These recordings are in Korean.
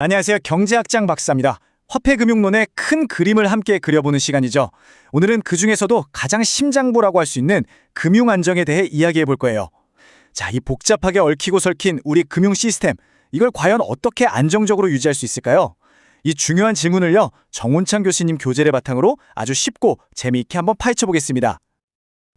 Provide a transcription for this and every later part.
안녕하세요. 경제학장 박사입니다. 화폐금융론의 큰 그림을 함께 그려보는 시간이죠. 오늘은 그 중에서도 가장 심장보라고 할 수 있는 금융 안정에 대해 이야기해 볼 거예요. 자, 이 복잡하게 얽히고 설킨 우리 금융 시스템, 이걸 과연 어떻게 안정적으로 유지할 수 있을까요? 이 중요한 질문을요, 정원창 교수님 교재를 바탕으로 아주 쉽고 재미있게 한번 파헤쳐 보겠습니다.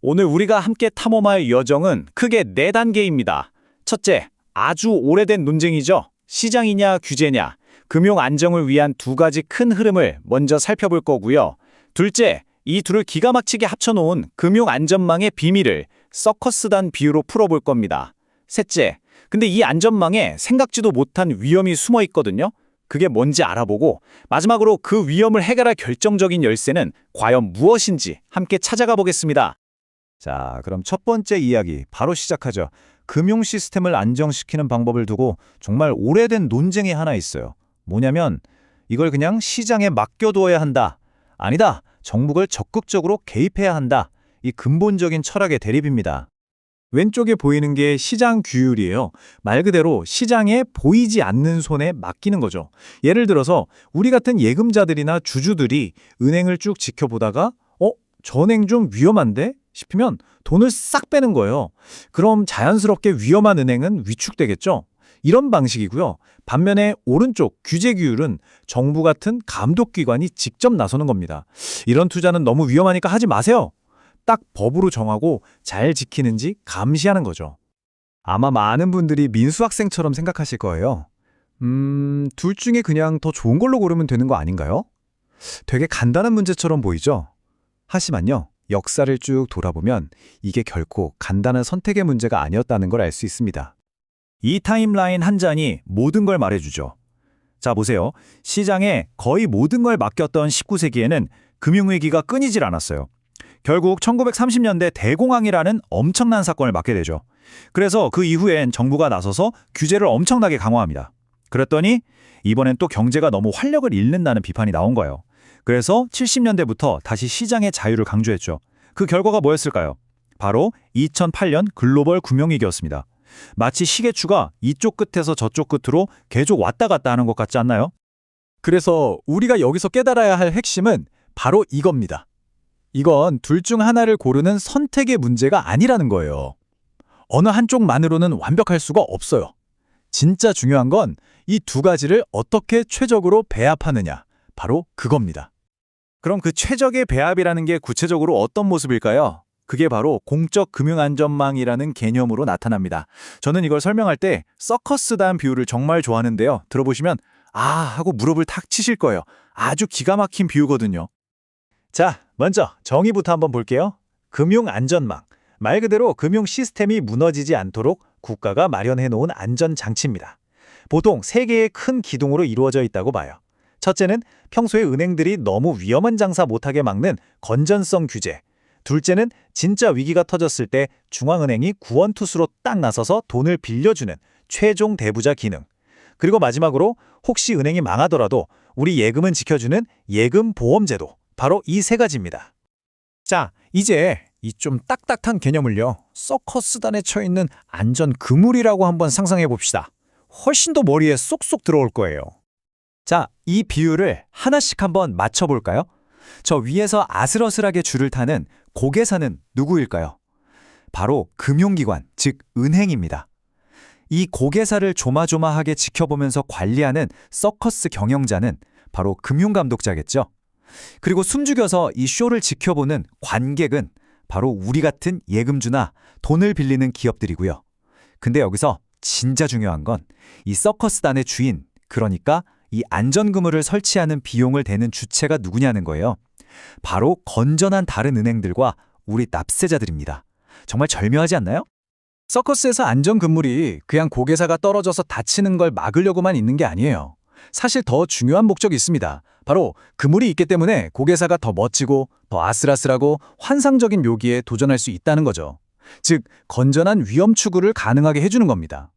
오늘 우리가 함께 탐험할 여정은 크게 네 단계입니다. 첫째, 아주 오래된 논쟁이죠. 시장이냐 규제냐, 금융 안정을 위한 두 가지 큰 흐름을 먼저 살펴볼 거고요. 둘째, 이 둘을 기가 막히게 합쳐놓은 금융 안전망의 비밀을 서커스단 비유로 풀어볼 겁니다. 셋째, 근데 이 안전망에 생각지도 못한 위험이 숨어 있거든요. 그게 뭔지 알아보고 마지막으로 그 위험을 해결할 결정적인 열쇠는 과연 무엇인지 함께 찾아가 보겠습니다. 자, 그럼 첫 번째 이야기 바로 시작하죠. 금융 시스템을 안정시키는 방법을 두고 정말 오래된 논쟁이 하나 있어요. 뭐냐면 이걸 그냥 시장에 맡겨두어야 한다. 아니다. 정부가 적극적으로 개입해야 한다. 이 근본적인 철학의 대립입니다. 왼쪽에 보이는 게 시장 규율이에요. 말 그대로 시장에 보이지 않는 손에 맡기는 거죠. 예를 들어서 우리 같은 예금자들이나 주주들이 은행을 쭉 지켜보다가 어? 전행 좀 위험한데? 싶으면 돈을 싹 빼는 거예요. 그럼 자연스럽게 위험한 은행은 위축되겠죠? 이런 방식이고요. 반면에 오른쪽 규제 규율은 정부 같은 감독기관이 직접 나서는 겁니다. 이런 투자는 너무 위험하니까 하지 마세요. 딱 법으로 정하고 잘 지키는지 감시하는 거죠. 아마 많은 분들이 민수학생처럼 생각하실 거예요. 음, 둘 중에 그냥 더 좋은 걸로 고르면 되는 거 아닌가요? 되게 간단한 문제처럼 보이죠? 하지만요, 역사를 쭉 돌아보면 이게 결코 간단한 선택의 문제가 아니었다는 걸 알 수 있습니다. 이 타임라인 한 잔이 모든 걸 말해주죠. 자, 보세요. 시장에 거의 모든 걸 맡겼던 19세기에는 금융위기가 끊이질 않았어요. 결국 1930년대 대공황이라는 엄청난 사건을 맡게 되죠. 그래서 그 이후엔 정부가 나서서 규제를 엄청나게 강화합니다. 그랬더니 이번엔 또 경제가 너무 활력을 잃는다는 비판이 나온 거예요. 그래서 70년대부터 다시 시장의 자유를 강조했죠. 그 결과가 뭐였을까요? 바로 2008년 글로벌 금융위기였습니다. 마치 시계추가 이쪽 끝에서 저쪽 끝으로 계속 왔다 갔다 하는 것 같지 않나요? 그래서 우리가 여기서 깨달아야 할 핵심은 바로 이겁니다. 이건 둘 중 하나를 고르는 선택의 문제가 아니라는 거예요. 어느 한쪽만으로는 완벽할 수가 없어요. 진짜 중요한 건 이 두 가지를 어떻게 최적으로 배합하느냐. 바로 그겁니다. 그럼 그 최적의 배합이라는 게 구체적으로 어떤 모습일까요? 그게 바로 공적 금융안전망이라는 개념으로 나타납니다. 저는 이걸 설명할 때 서커스단 비유를 정말 좋아하는데요. 들어보시면 아 하고 무릎을 탁 치실 거예요. 아주 기가 막힌 비유거든요. 자, 먼저 정의부터 한번 볼게요. 금융안전망. 말 그대로 금융 시스템이 무너지지 않도록 국가가 마련해 놓은 안전장치입니다. 보통 세 개의 큰 기둥으로 이루어져 있다고 봐요. 첫째는 평소에 은행들이 너무 위험한 장사 못하게 막는 건전성 규제. 둘째는 진짜 위기가 터졌을 때 중앙은행이 구원투수로 딱 나서서 돈을 빌려주는 최종 대부자 기능. 그리고 마지막으로 혹시 은행이 망하더라도 우리 예금은 지켜주는 예금 보험제도. 바로 이 세 가지입니다. 자, 이제 이 좀 딱딱한 개념을요. 서커스단에 처 있는 안전 그물이라고 한번 상상해 봅시다. 훨씬 더 머리에 쏙쏙 들어올 거예요. 자, 이 비율을 하나씩 한번 맞춰볼까요? 저 위에서 아슬아슬하게 줄을 타는 고개사는 누구일까요? 바로 금융기관, 즉 은행입니다. 이 고개사를 조마조마하게 지켜보면서 관리하는 서커스 경영자는 바로 금융감독자겠죠. 그리고 숨죽여서 이 쇼를 지켜보는 관객은 바로 우리 같은 예금주나 돈을 빌리는 기업들이고요. 근데 여기서 진짜 중요한 건 이 서커스단의 주인, 그러니까 이 안전그물을 설치하는 비용을 대는 주체가 누구냐는 거예요. 바로 건전한 다른 은행들과 우리 납세자들입니다. 정말 절묘하지 않나요? 서커스에서 안전그물이 그냥 고개사가 떨어져서 다치는 걸 막으려고만 있는 게 아니에요. 사실 더 중요한 목적이 있습니다. 바로 그물이 있기 때문에 고개사가 더 멋지고 더 아슬아슬하고 환상적인 묘기에 도전할 수 있다는 거죠. 즉, 건전한 위험 추구를 가능하게 해주는 겁니다.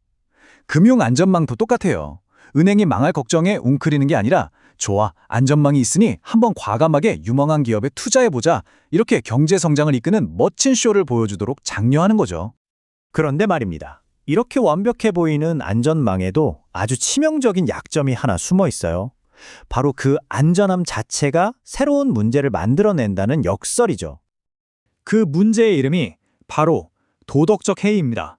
금융 안전망도 똑같아요. 은행이 망할 걱정에 웅크리는 게 아니라 좋아, 안전망이 있으니 한번 과감하게 유망한 기업에 투자해보자. 이렇게 경제 성장을 이끄는 멋진 쇼를 보여주도록 장려하는 거죠. 그런데 말입니다. 이렇게 완벽해 보이는 안전망에도 아주 치명적인 약점이 하나 숨어 있어요. 바로 그 안전함 자체가 새로운 문제를 만들어낸다는 역설이죠. 그 문제의 이름이 바로 도덕적 해이입니다.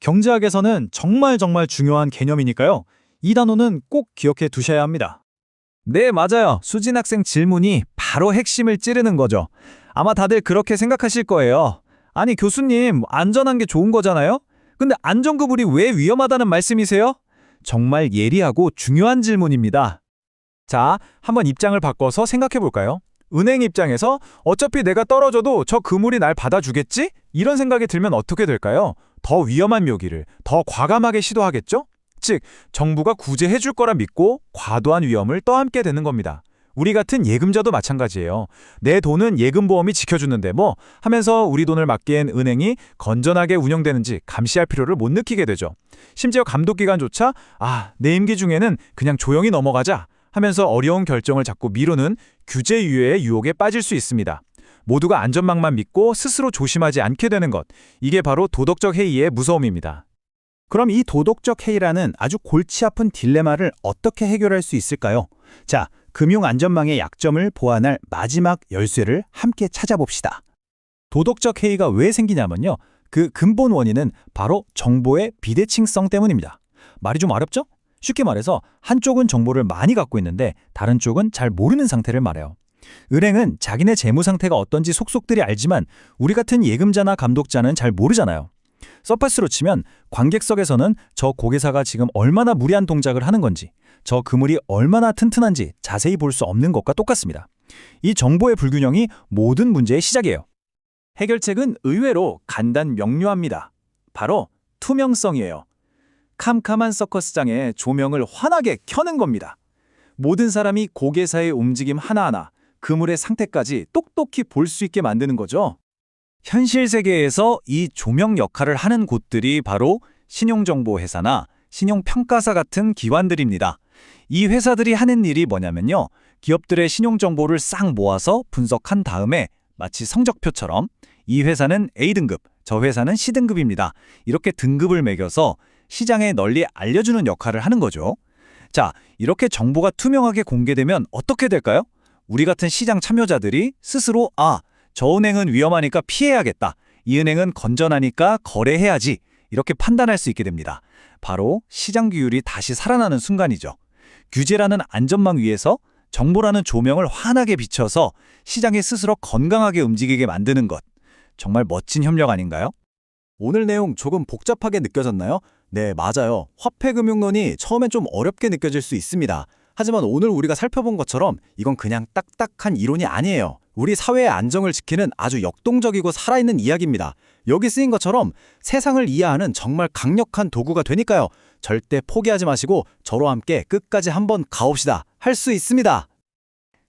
경제학에서는 정말 정말 중요한 개념이니까요. 이 단어는 꼭 기억해 두셔야 합니다. 네, 맞아요. 수진 학생 질문이 바로 핵심을 찌르는 거죠. 아마 다들 그렇게 생각하실 거예요. 아니, 교수님, 안전한 게 좋은 거잖아요? 근데 안전구불이 왜 위험하다는 말씀이세요? 정말 예리하고 중요한 질문입니다. 자, 한번 입장을 바꿔서 생각해 볼까요? 은행 입장에서 어차피 내가 떨어져도 저 그물이 날 받아주겠지? 이런 생각이 들면 어떻게 될까요? 더 위험한 묘기를 더 과감하게 시도하겠죠? 즉, 정부가 구제해 줄 거라 믿고 과도한 위험을 떠안게 되는 겁니다. 우리 같은 예금자도 마찬가지예요. 내 돈은 예금보험이 지켜주는데 뭐 하면서 우리 돈을 맡기엔 은행이 건전하게 운영되는지 감시할 필요를 못 느끼게 되죠. 심지어 감독기관조차 아, 내 임기 중에는 그냥 조용히 넘어가자 하면서 어려운 결정을 자꾸 미루는 규제 유예의 유혹에 빠질 수 있습니다. 모두가 안전망만 믿고 스스로 조심하지 않게 되는 것. 이게 바로 도덕적 해이의 무서움입니다. 그럼 이 도덕적 해이라는 아주 골치 아픈 딜레마를 어떻게 해결할 수 있을까요? 자, 금융 안전망의 약점을 보완할 마지막 열쇠를 함께 찾아봅시다. 도덕적 해이가 왜 생기냐면요. 그 근본 원인은 바로 정보의 비대칭성 때문입니다. 말이 좀 어렵죠? 쉽게 말해서 한쪽은 정보를 많이 갖고 있는데 다른 쪽은 잘 모르는 상태를 말해요. 은행은 자기네 재무 상태가 어떤지 속속들이 알지만 우리 같은 예금자나 감독자는 잘 모르잖아요. 서파스로 치면 관객석에서는 저 고객사가 지금 얼마나 무리한 동작을 하는 건지, 저 그물이 얼마나 튼튼한지 자세히 볼 수 없는 것과 똑같습니다. 이 정보의 불균형이 모든 문제의 시작이에요. 해결책은 의외로 간단 명료합니다. 바로 투명성이에요. 캄캄한 서커스장에 조명을 환하게 켜는 겁니다. 모든 사람이 고개사의 움직임 하나하나, 그물의 상태까지 똑똑히 볼 수 있게 만드는 거죠. 현실 세계에서 이 조명 역할을 하는 곳들이 바로 신용정보회사나 신용평가사 같은 기관들입니다. 이 회사들이 하는 일이 뭐냐면요. 기업들의 신용정보를 싹 모아서 분석한 다음에 마치 성적표처럼 이 회사는 A등급, 저 회사는 C등급입니다. 이렇게 등급을 매겨서 시장에 널리 알려주는 역할을 하는 거죠. 자, 이렇게 정보가 투명하게 공개되면 어떻게 될까요? 우리 같은 시장 참여자들이 스스로 아, 저 은행은 위험하니까 피해야겠다. 이 은행은 건전하니까 거래해야지. 이렇게 판단할 수 있게 됩니다. 바로 시장 규율이 다시 살아나는 순간이죠. 규제라는 안전망 위에서 정보라는 조명을 환하게 비춰서 시장이 스스로 건강하게 움직이게 만드는 것. 정말 멋진 협력 아닌가요? 오늘 내용 조금 복잡하게 느껴졌나요? 네, 맞아요. 화폐금융론이 처음엔 좀 어렵게 느껴질 수 있습니다. 하지만 오늘 우리가 살펴본 것처럼 이건 그냥 딱딱한 이론이 아니에요. 우리 사회의 안정을 지키는 아주 역동적이고 살아있는 이야기입니다. 여기 쓰인 것처럼 세상을 이해하는 정말 강력한 도구가 되니까요. 절대 포기하지 마시고 저로 함께 끝까지 한번 가봅시다. 할 수 있습니다.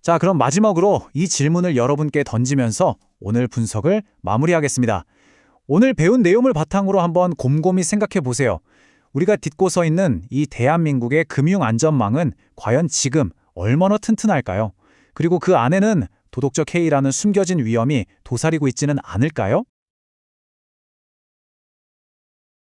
자, 그럼 마지막으로 이 질문을 여러분께 던지면서 오늘 분석을 마무리하겠습니다. 오늘 배운 내용을 바탕으로 한번 곰곰이 생각해 보세요. 우리가 딛고 서 있는 이 대한민국의 금융 안전망은 과연 지금 얼마나 튼튼할까요? 그리고 그 안에는 도덕적 해이라는 숨겨진 위험이 도사리고 있지는 않을까요?